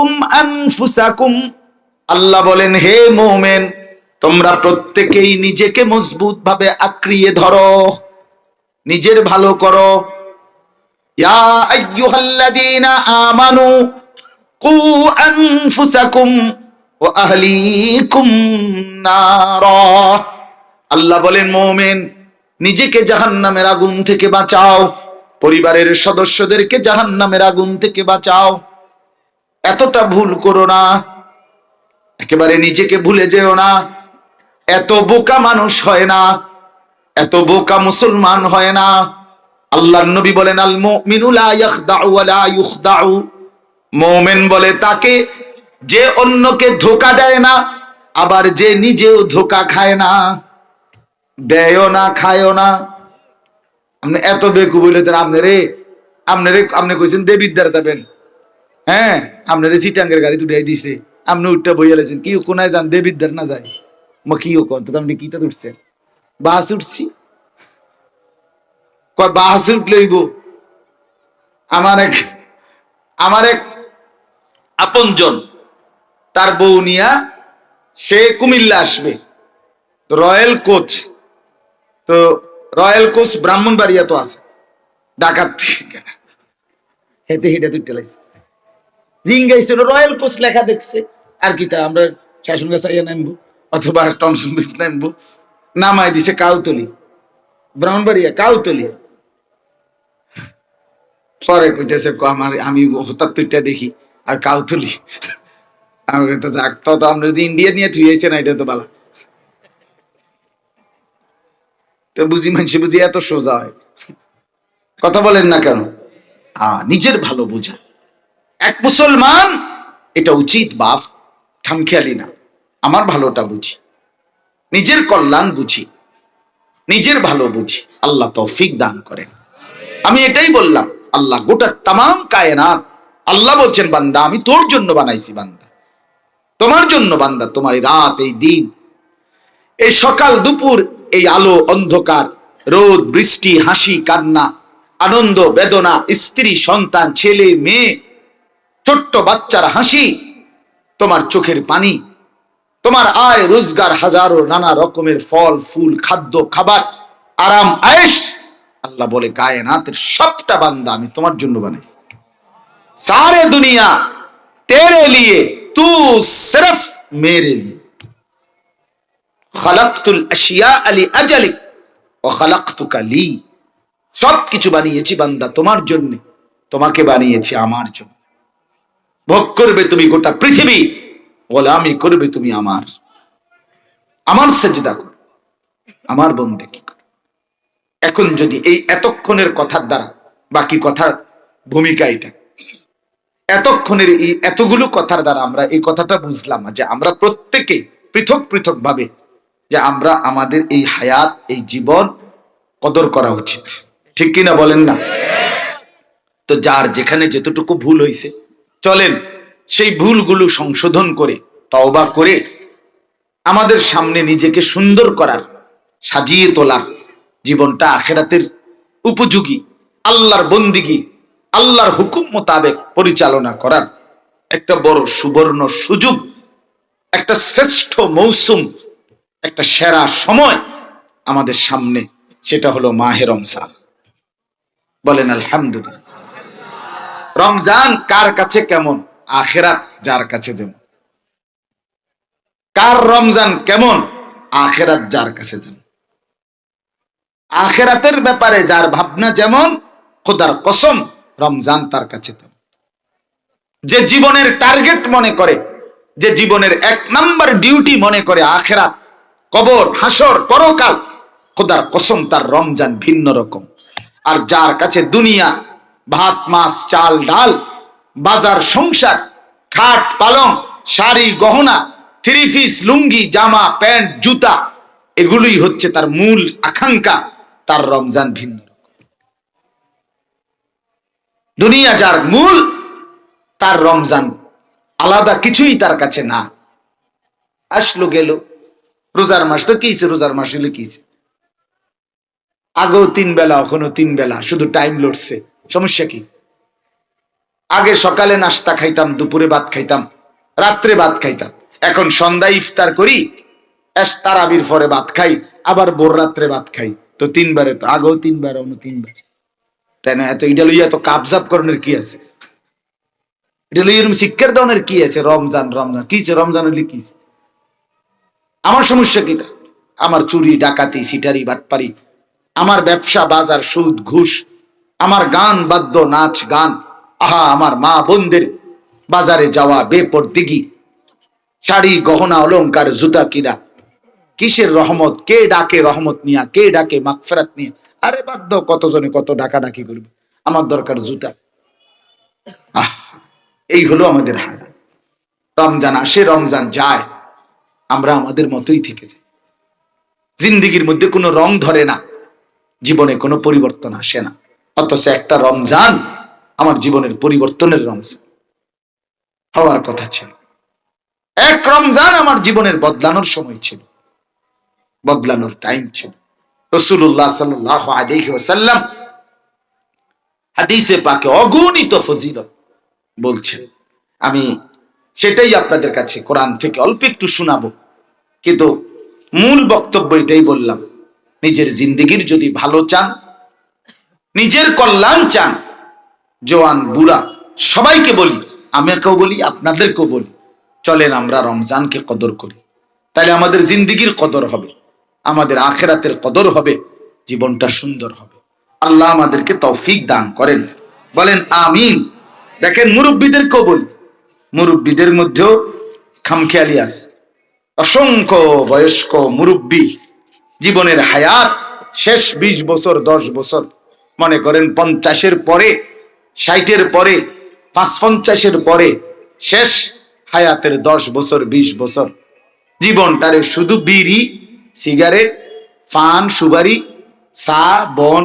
আলাইকুম আনফুসাকুম। আল্লাহ বলেন, হে মোমেন, তোমরা প্রত্যেকেই নিজেকে মজবুত ভাবে আঁকড়িয়ে ধরো, নিজের ভালো করো। আমানু, কু আনফুসাকুম ওয়া আহলিকুম নারা। আল্লাহ বলেন, মোমেন, নিজেকে জাহান্নামের আগুন থেকে বাঁচাও, পরিবারের সদস্যদেরকে জাহান্নামের আগুন থেকে বাঁচাও। এতটা ভুল করো না। একেবারে নিজেকে ভুলে যেও না। এত বোকা মানুষ হয় না। এত বোকা মুসলমান হয় না। আল্লাহর নবী বলেন, আল ইউখদাউ। মুমিন বলে, তাকে যে অন্যকে ধোকা দেয় না, আবার যে নিজেও ধোকা খায় না। দেয়ও না, খায়ও না। আপনি এত বেকু বলে আপনি রে আপনি রে, আপনি কইছেন দেবিদ্যার যাবেন। হ্যাঁ আপনার চিটাঙ্গের গাড়ি দুটাই দিছে। আপনি উঠটা বইয়া লেছেন, কি কোনায় যান? দেবিদ্যার না যায়। মা, কি ও কর? তো আপনি কিতা উঠছেন বাস উঠছি। কয়, বাস উঠলেইব আমার এক আমার এক আপনজন, তার বউ নিয়া সে কুমিল্লা আসবে। Royal Coach. তো রয়্যাল কোচ ব্রাহ্মণবাড়িয়া তো আছে। ডাকাত হেঁটে হেঁটে তুই টেলাইছে রয়্যাল কোচ লেখা দেখছে। আর কি তা আমরা শাসন নামবো, অথবা বিচ নামবো। দিছে কাউতলি। ব্রাহ্মণবাড়িয়া পরে কইতেছে আমার, আমি হতার তুইটা দেখি, আর কাউতলি। আমাকে তো যাক, তো আমরা যদি ইন্ডিয়া নিয়ে থুইয়েছে না এটা তো বালা তো বুঝি, মানুষে বুঝি এত সোজা হয়। কথা বলেন না কেন? আ, নিজের ভালো বোঝা। এক মুসলমান, এটা উচিত বাপ, খামখেয়ালি না। আমার ভালোটা বুঝি। নিজের কল্যাণ বুঝি। নিজের ভালো বুঝি। আল্লাহ তৌফিক দান করেন। আমি এটাই বললাম, আল্লাহ গোটা তাম কায়নাত, আল্লাহ বলছেন, বান্দা, আমি তোর জন্য বানাইছি, বান্দা। তোমার জন্য, বান্দা, তোমার এই রাত, এই দিন, এই সকাল, দুপুর, এই আলো, অন্ধকার, রোদ, বৃষ্টি, হাসি, কান্না, আনন্দ, বেদনা, স্ত্রী, সন্তান, ছেলে, মেয়ে ছোট্ট বাচ্চার হাসি, তোমার চোখের পানি, তোমার আয় রোজগার হাজারো নানা রকমের ফল, ফুল, খাদ্য, খাবার, আরাম, আয়েশ। আল্লাহ বলে, কায়নাতের সবটা বান্দা আমি তোমার জন্য বানাইছি। সারে দুনিয়া, তেরে লিয়ে, তু সিরফ মেরে লিয়ে। খালাকতুল আশিয়া আলি আজালিক, ও খালাকতুকা লি। সব কিছু বানিয়েছি বান্দা তোমার জন্য, তোমাকে বানিয়েছি আমার জন্য। ভোগ করবে তুমি গোটা পৃথিবী, গোলামি করবে তুমি আমার। আমার সেজদা কর। আমার বন্ধে কি কর? এখন যদি এই এতক্ষণের কথার দ্বারা, বাকি কথার ভূমিকা এটা, এতক্ষণের এই এতগুলো কথার দ্বারা আমরা এই কথাটা বুঝলাম যে আমরা প্রত্যেকে পৃথক পৃথক ভাবে যে আমরা আমাদের এই হায়াত, এই জীবন কদর করা উচিত। ঠিক কিনা বলেন না? তো যার যেখানে যতটুকু ভুল হয়েছে চলেন সেই ভুলগুলো সংশোধন করে, তওবা করে আমাদের সামনে নিজেকে সুন্দর করার, সাজিয়ে তোলার জীবনটা আখেরাতের উপযোগী, আল্লাহর বন্দিগি, আল্লাহর হুকুম মোতাবেক পরিচালনা করার একটা বড় সুবর্ণ সুযোগ, একটা শ্রেষ্ঠ মৌসুম, একটা সেরা সময় আমাদের সামনে, সেটা হলো মাহে রমজান। বলেন আলহামদুলিল্লাহ। রমজান কার কাছে কেমন? আখেরাত যার কাছে যেমন। কার রমজান কেমন? আখেরাত যার কাছে যেমন। আখেরাতের ব্যাপারে যার ভাবনা যেমন, খোদার কসম রমজান তার কাছে তেমন। যে জীবনের টার্গেট মনে করে, যে জীবনের এক নাম্বার ডিউটি মনে করে আখেরাত, কবর হাসর পরকাল, খোদার কসম তার রমজান ভিন্ন রকম। আর যার কাছে দুনিয়া ভাত, মাছ, চাল, ডাল, বাজার, সংসার, খাট, পালং, শাড়ি, গহনা, থ্রি পিস, লুঙ্গি, জামা, প্যান্ট, জুতা, এগুলোই হচ্ছে তার মূল আকাঙ্ক্ষা, তার রমজান ভিন্ন দুনিয়া যার মূল, তার রমজান আলাদা কিছুই তার কাছে না। আসলো, গেল। রোজার মাস তো কিছে রোজার মাস হলে কিছে আগেও তিন বেলা, এখনও তিন বেলা, শুধু টাইম লড়ছে সমস্যা কি? আগে সকালে নাস্তা খাইতাম, দুপুরে ভাত খাইতাম, রাত্রে ভাত খাইতাম। এখন সন্ধ্যায় ইফতার করি, এস তারাবির পরে ভাত খাই, আবার ভোর রাত্রে ভাত খাই। তো তিনবারে তো, আগেও তিনবার, অন্য তিনবার। তাই না? এত এটা লইয়া তো কাবজাব করণের কি আছে? এটা লইয়া শিক্ষার দানের কি আছে? রমজান রমজান। কি রমজান হইলে কি আমার সমস্যা কিটা আমার চুরি, ডাকাতি সিটারি বাটপারি। আমার ব্যবসা, বাজার, সুদ, ঘুষ আমার গান বাদ্য, নাচ, গান। আহা, আমার মা বোনদের বাজারে যাওয়া বেপরদিগি। শাড়ি, গহনা, অলংকার, জুতা কিনা। কিসের রহমত? কে ডাকে রহমত নিয়া? কে ডাকে মাগফেরাত নিয়ে? আরে বাধ্য কতজনে কত ডাকা ডাকি করবে? আমার দরকার জুতা। আহ, এই হলো আমাদের হাল। রমজান আসে, রমজান যায়। আমরা আমাদের মতোই থেকে যাই। জিন্দিগির মধ্যে কোনো রং ধরে না। জীবনে কোনো পরিবর্তন আসে না। অথচ একটা রমজান আমার জীবনের পরিবর্তনের রমজান। হওয়ার কথা ছিল। এক রমজান আমার জীবনের বদলানোর সময় ছিল। বদলানোর টাইম ছিল। রসুল্লাহ সাল্লাহ আলহি ওসাল্লাম হাদিসে পাকে অগণিত ফজিলত বলছেন। আমি সেটাই আপনাদের কাছে কোরআন থেকে অল্প একটু শোনাবো। কিন্তু মূল বক্তব্য এটাই বললাম, নিজের জিন্দিগির যদি ভালো চান নিজের কল্যাণ চান। জোয়ান, বুড়া, সবাইকে বলি আমাকেও বলি, আপনাদেরকেও বলি, চলেন আমরা রমজানকে কদর করি। তাহলে আমাদের জিন্দিগির কদর হবে, আমাদের আখেরাতের কদর হবে, জীবনটা সুন্দর হবে। আল্লাহ আমাদেরকে তৌফিক দান করেন। বলেন, আমিন। দেখেন, মুরব্বীদেরকেও বলি, মুরব্বীদের মধ্যেও খামখেয়ালি আছে। অসংখ্য বয়স্ক মুরব্বী, জীবনের হায়াত শেষ বিশ বছর, দশ বছর। মনে করেন পঞ্চাশের পরে, ষাটের পরে, পাঁচ পঞ্চাশের পরে, শেষ হায়াতের দশ বছর, বিশ বছর। জীবনটারে শুধু বিড়ি, সিগারেট পান সুবারি চা, বন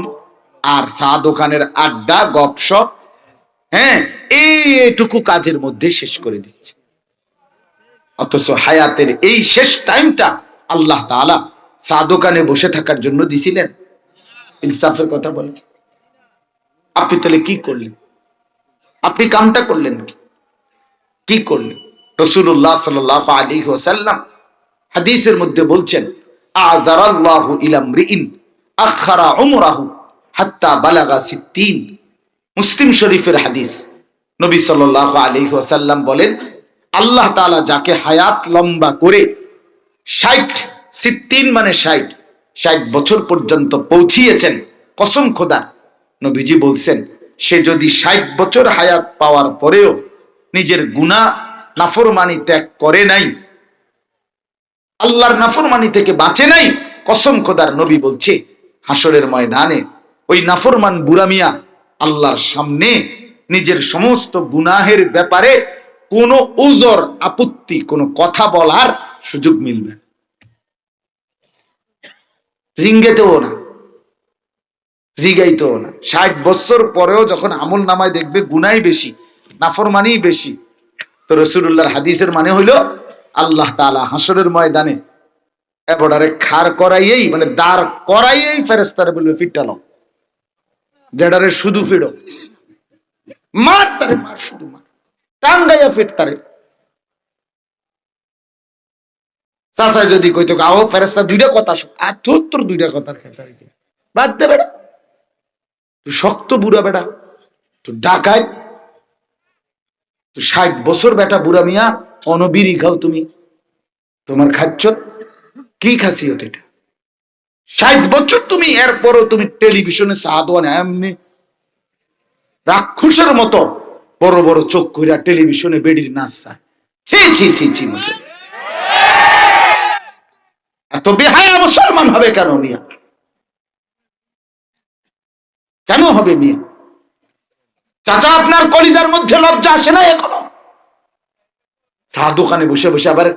আর চা দোকানের আড্ডা, গপসপ হ্যাঁ এইটুকু কাজের মধ্যে শেষ করে দিচ্ছে। অথচ হায়াতের এই শেষ টাইমটা আল্লাহ তাআলা চা দোকানে বসে থাকার জন্য দিছিলেন। ইনসাফের কথা বলেন। আপনি তাহলে কি করলেন? আপনি কামটা করলেন কি? করলেন? রসুল্লাহ সাল আলী ওসাল্লাম হাদিসের মধ্যে বলছেন আজারাল্লাহু আখারা উমরাহু হাত্তা বালাগা সিদ্দিন মুসলিম শরীফের হাদিস। নবী সাল্লাহ আলী ওসাল্লাম বলেন, আল্লাহ তাআলা যাকে হায়াত লম্বা করে ষাট সিদ্দিন মানে ষাট ষাট বছর পর্যন্ত পৌঁছিয়েছেন, কসম খোদার নবীজি বলছেন, সে যদি ষাট বছর হায়াত পাওয়ার পরেও নিজের গুণা নাফরমানি ত্যাগ করে নাই, আল্লাহর নাফরমানি থেকে বাঁচে নাই, কসম খোদার নবী বলছে হাসরের ময়দানে ওই নাফরমান বুড়া মিয়া আল্লাহর সামনে নিজের সমস্ত গুনাহের ব্যাপারে কোনো উজর, আপত্তি, কোনো কথা বলার সুযোগ মিলবে। জিঙ্গেতেও না জিগাইতেও না। ষাট বছর পরেও যখন আমল নামায় দেখবে গুনাই বেশি নাফরমানি বেশি। তো রসুল্লাহর হাদিসের মানে হইল আল্লাহ তালা হাসরের ময়দানে এবারে খার করাইয়েই মানে দাঁড় করাইয়েই ফেরেস্তারে বলবে ফিটালো যেটারে শুধু ফিরো। মার তারে, মার শুধু মার। টাঙ্গাইয়া ফিট তারে। চাষায় যদি কইতো গাও ফেরেস্তা দুইটা কথা শোন। আর তোর দুইটা কথা খেতে বাদ দে বেড়া তুই শক্ত বুড়া বেটা। তুই ডাকায় তুই ষাট বছর বেটা বুড়া মিয়া অনবিরি খাও তুমি। তোমার খাচ্ছ? কি খাসিয়ত এটা? ষাট বছর তুমি, এরপরও তুমি টেলিভিশনে সাহাদওয়ান এমনি রাক্ষসের মতো বড় বড় চোখ কইরা টেলিভিশনে বেডির নাচ চায়। এত বেহায়া মুসলমান হবে কেন মিয়া? কেন হবে মিয়া চাচা, আপনার কলিজার মধ্যে লজ্জা আসে না এখনও? চা দোকানে বসে বসে আবার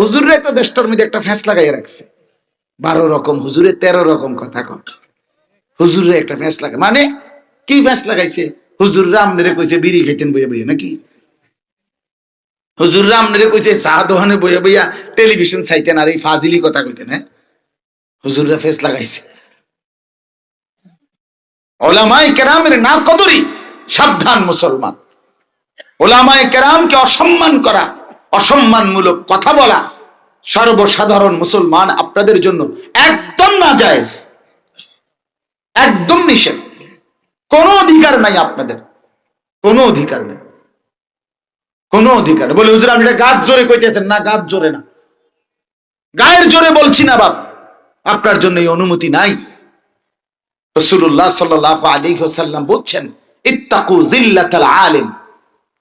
হুজুরে তো দেশটার মধ্যে একটা ফ্যাঁস লাগাই রাখছে। বারো রকম হুজুরে, তেরো রকম কথা কম হুজুরে একটা ফ্যাঁস লাগা মানে কি ফ্যাঁস লাগাইছে? হুজুর রামনেরে কইছে, বিড়ি খাইতেন বইয়া বইয়া, নাকি? হুজুর রামনেরে কইছে, চা দোকানে বইয়া বইয়া টেলিভিশন চাইতেন আর এই ফাজিলি কথা কইতেন হ্যাঁ? হুজুররা ফেস লাগাইছে। ওলামাই কেরামের না কদরি সাবধান মুসলমান। ওলামায়ে কেরামকে অসম্মান করা, অসম্মানমূলক কথা বলা সর্বসাধারণ মুসলমান আপনাদের জন্য একদম না জায়েজ একদম নিষেধ। কোনো অধিকার নাই আপনাদের, কোনো অধিকার নেই। কোনো অধিকার বলে, হুজুর, আপনি গাছ জোরে কইতেছেন না, গাছ জোরে না। গায়ের জোরে বলছি না বাপ, আপনার জন্য এই অনুমতি নাই। রসুল্লাহ সাল্লাহ আলী সাল্লাম বলছেন, ইত্তাকু জিল্লাতাল আলিম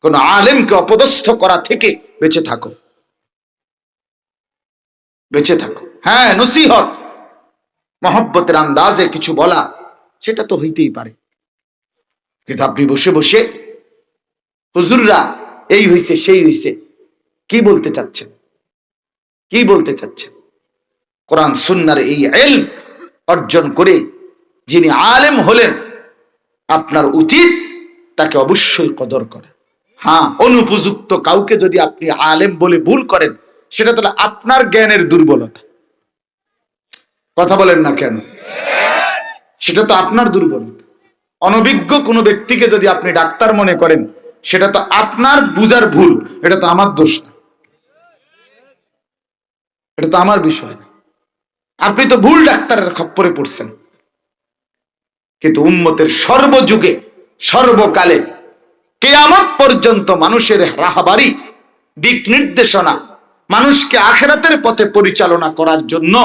কোন আলেমকে অপদস্থ করা থেকে বেঁচে থাকো। বেঁচে থাকো। হ্যাঁ নসিহত। মহব্বতের আন্দাজে কিছু বলা, সেটা তো হইতেই পারে। কিন্তু আপনি বসে বসে, হুজুররা এই হইছে, সেই হইছে। কি বলতে চাচ্ছেন? কি বলতে চাচ্ছেন? কোরআন, সুন্নার এই এলম অর্জন করে যিনি আলেম হলেন, আপনার উচিত তাকে অবশ্যই কদর করা। হ্যাঁ অনুপযুক্ত কাউকে যদি আপনি আলেম বলে ভুল করেন, সেটা তাহলে আপনার জ্ঞানের দুর্বলতা। কথা বলেন না কেন? সেটা তো আপনার দুর্বলতা। অনভিজ্ঞ কোনো ব্যক্তিকে যদি আপনি ডাক্তার মনে করেন, সেটা তো আপনার বুঝার ভুল, এটা তো আমার দোষ না। এটা তো আমার বিষয় না। আপনি তো ভুল ডাক্তারের খপ্পরে পড়ছেন। কিন্তু উম্মতের সর্বযুগে, সর্বকালে, কেয়ামত পর্যন্ত মানুষের রাহাবারি, দিক নির্দেশনা, মানুষকে আখেরাতের পথে পরিচালনা করার জন্য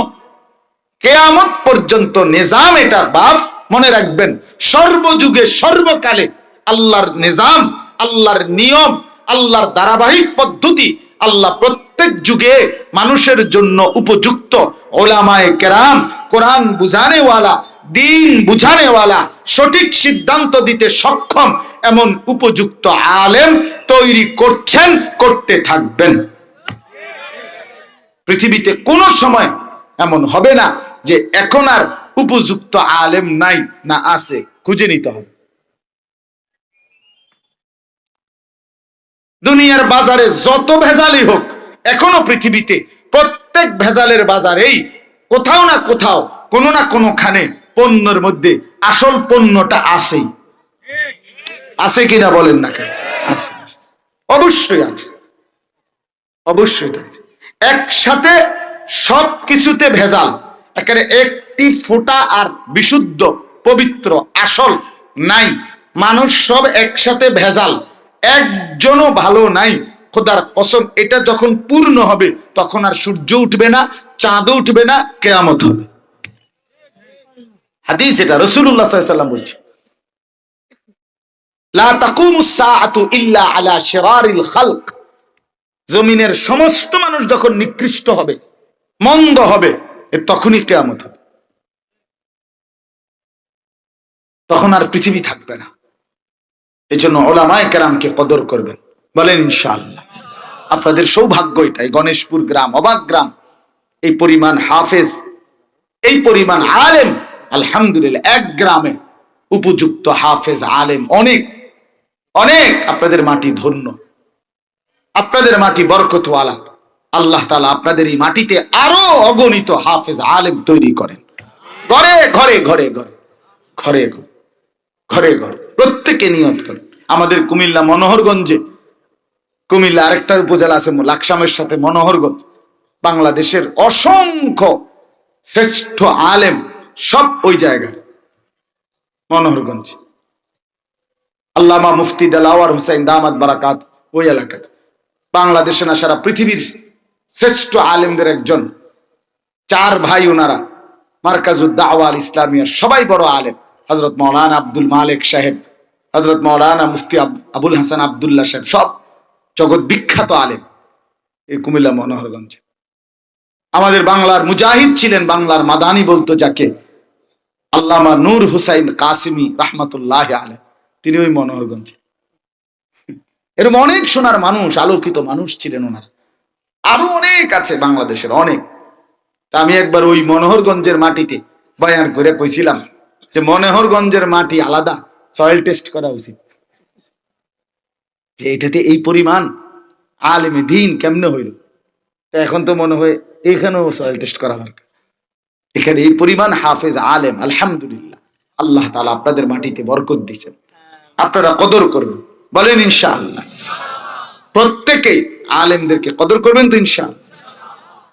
কেয়ামত পর্যন্ত নিজাম এটা বাস মনে রাখবেন, সর্বযুগে, সর্বকালে আল্লাহর নিজাম, আল্লাহর নিয়ম, আল্লাহর ধারাবাহিক পদ্ধতি আল্লাহ প্রত্যেক যুগে মানুষের জন্য উপযুক্ত ওলামায়ে কেরাম, কোরআন বুঝানেওয়ালা দিন বুঝানেওয়ালা সঠিক সিদ্ধান্ত দিতে সক্ষম এমন উপযুক্ত আলেম তৈরি করছেন, করতে থাকবেন। পৃথিবীতে কোনো সময় এমন হবে না যে এখন আর উপযুক্ত আলেম নাই, না আছে, খুঁজে নিতে হবে। দুনিয়ার বাজারে যত ভেজালই হোক, এখনও পৃথিবীতে প্রত্যেক ভেজালের বাজারেই কোথাও না কোথাও কোনো না কোনোখানে পণ্যের মধ্যে আসল পণ্যটা আছেই। আছে কিনা বলেন না কেন? আছে। অবশ্যই আছে। অবশ্যই থাকছে একসাথে সব কিছুতে ভেজাল। এখানে একটি ফোঁটা আর বিশুদ্ধ, পবিত্র, আসল নাই। মানুষ সব একসাথে ভেজাল। একজনও ভালো নাই। খোদার কসম, এটা যখন পূর্ণ হবে, তখন আর সূর্য উঠবে না, চাঁদও উঠবে না, কেয়ামত হবে। হাদিস এটা রসুল্লাহ সাল্লাম বলছে। জমিনের সমস্ত মানুষ যখন নিকৃষ্ট হবে, মন্দ হবে তখনই কেয়ামত হবে। তখন আর পৃথিবী থাকবে না। এই জন্য ওলামায় কেরামকে কদর করবেন। বলেন, ইনশাআল্লাহ। আপনাদের সৌভাগ্য এটাই, গণেশপুর গ্রাম, অবাক গ্রাম। এই পরিমাণ হাফেজ, এই পরিমাণ আলেম আলহামদুলিল্লাহ, এক গ্রামে উপযুক্ত হাফেজ আলেম অনেক। অনেক আপনাদের মাটি ধন্য, আপনাদের মাটি বরকতওয়ালা। আল্লাহ তালা আপনাদের এই মাটিতে আরও অগণিত হাফেজ আলেম তৈরি করেন। ঘরে ঘরে ঘরে ঘরে ঘরে ঘরে ঘরে, প্রত্যেকে নিয়ত করেন। আমাদের কুমিল্লা মনোহরগঞ্জে, কুমিল্লা আরেকটা উপজেলা আছে, লাকসামের সাথে মনোহরগঞ্জ, বাংলাদেশের অসংখ্য শ্রেষ্ঠ আলেম সব ওই জায়গার। মনোহরগঞ্জ। আল্লামা মুফতি দেলাওয়ার হুসাইন দামাত বারাকাত ওই এলাকার। বাংলাদেশে না, সারা পৃথিবীর শ্রেষ্ঠ আলেমদের একজন। চার ভাই ওনারা মার্কাজুদ্দা আওয়াল ইসলামিয়ার সবাই বড় আলেম। হজরত মৌলানা আব্দুল মালিক সাহেব হজরত মৌলানা মুফতি আব- আবুল হাসান আবদুল্লাহ সাহেব, সব জগৎ বিখ্যাত আলেম। এই কুমিল্লা মনোহরগঞ্জে। আমাদের বাংলার মুজাহিদ ছিলেন বাংলার মাদানি বলতো যাকে আল্লামা নূর হুসাইন কাসিমি রাহমাতুল্লাহ আলে তিনি ওই মনোহরগঞ্জে। এরকম অনেক সোনার মানুষ, আলোকিত মানুষ ছিলেন ওনারা। আরও অনেক আছে বাংলাদেশের, অনেক। তা আমি একবার ওই মনোহরগঞ্জের মাটিতে বয়ান করে কইছিলাম যে মনোহরগঞ্জের মাটি আলাদা সয়েল টেস্ট করা উচিত। যে এটাতে এই পরিমাণ আলেমে দিন কেমনে হইল? তো এখন তো মনে হয় এখানেও সয়েল টেস্ট করা দরকার। এখানে এই পরিমাণ হাফেজ আলেম, আলহামদুলিল্লাহ। আল্লাহ তালা আপনাদের মাটিতে বরকত দিছেন। আপনারা কদর করবেন। বলেন ইনশাআল্লাহ। প্রত্যেকেই আলেমদেরকে কদর করবেন তো ইনশাআল্লাহ।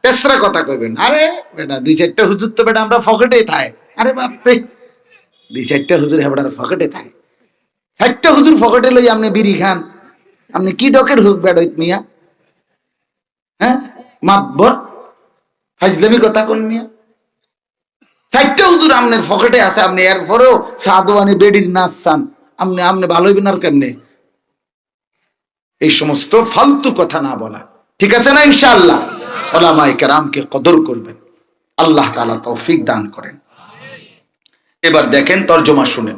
তেসরা কথা কইবেন, আরে বেটা, দুই চারটা হুজুর তো বেটা আমরা ফকেটেই থায় আরে বাপরে, দুই চারটা হুজুর হেবড়ার ফকেটে থাকে চারটা হুজুর ফকেটে লই আপনি বিড়ি খান। আপনি কি ডকের হুক বেড়ইত মিয়া? হ্যাঁ মাতবর ফাইজলামি কথা কোন মিয়া। চারটা হুজুর আপনার ফকেটে আছে আপনি এরপরেও সাদওয়ানি বেডির নাচ চান। আপনি আপনি ভালো হইবেন আর কেমনে? এই সমস্ত ফালতু কথা না বলা। ঠিক আছে না ইনশাআল্লাহ? ওলামায়ে কেরামকে কদর করবেন। আল্লাহ তালা তৌফিক দান করেন। এবার দেখেন তর্জমা শুনেন।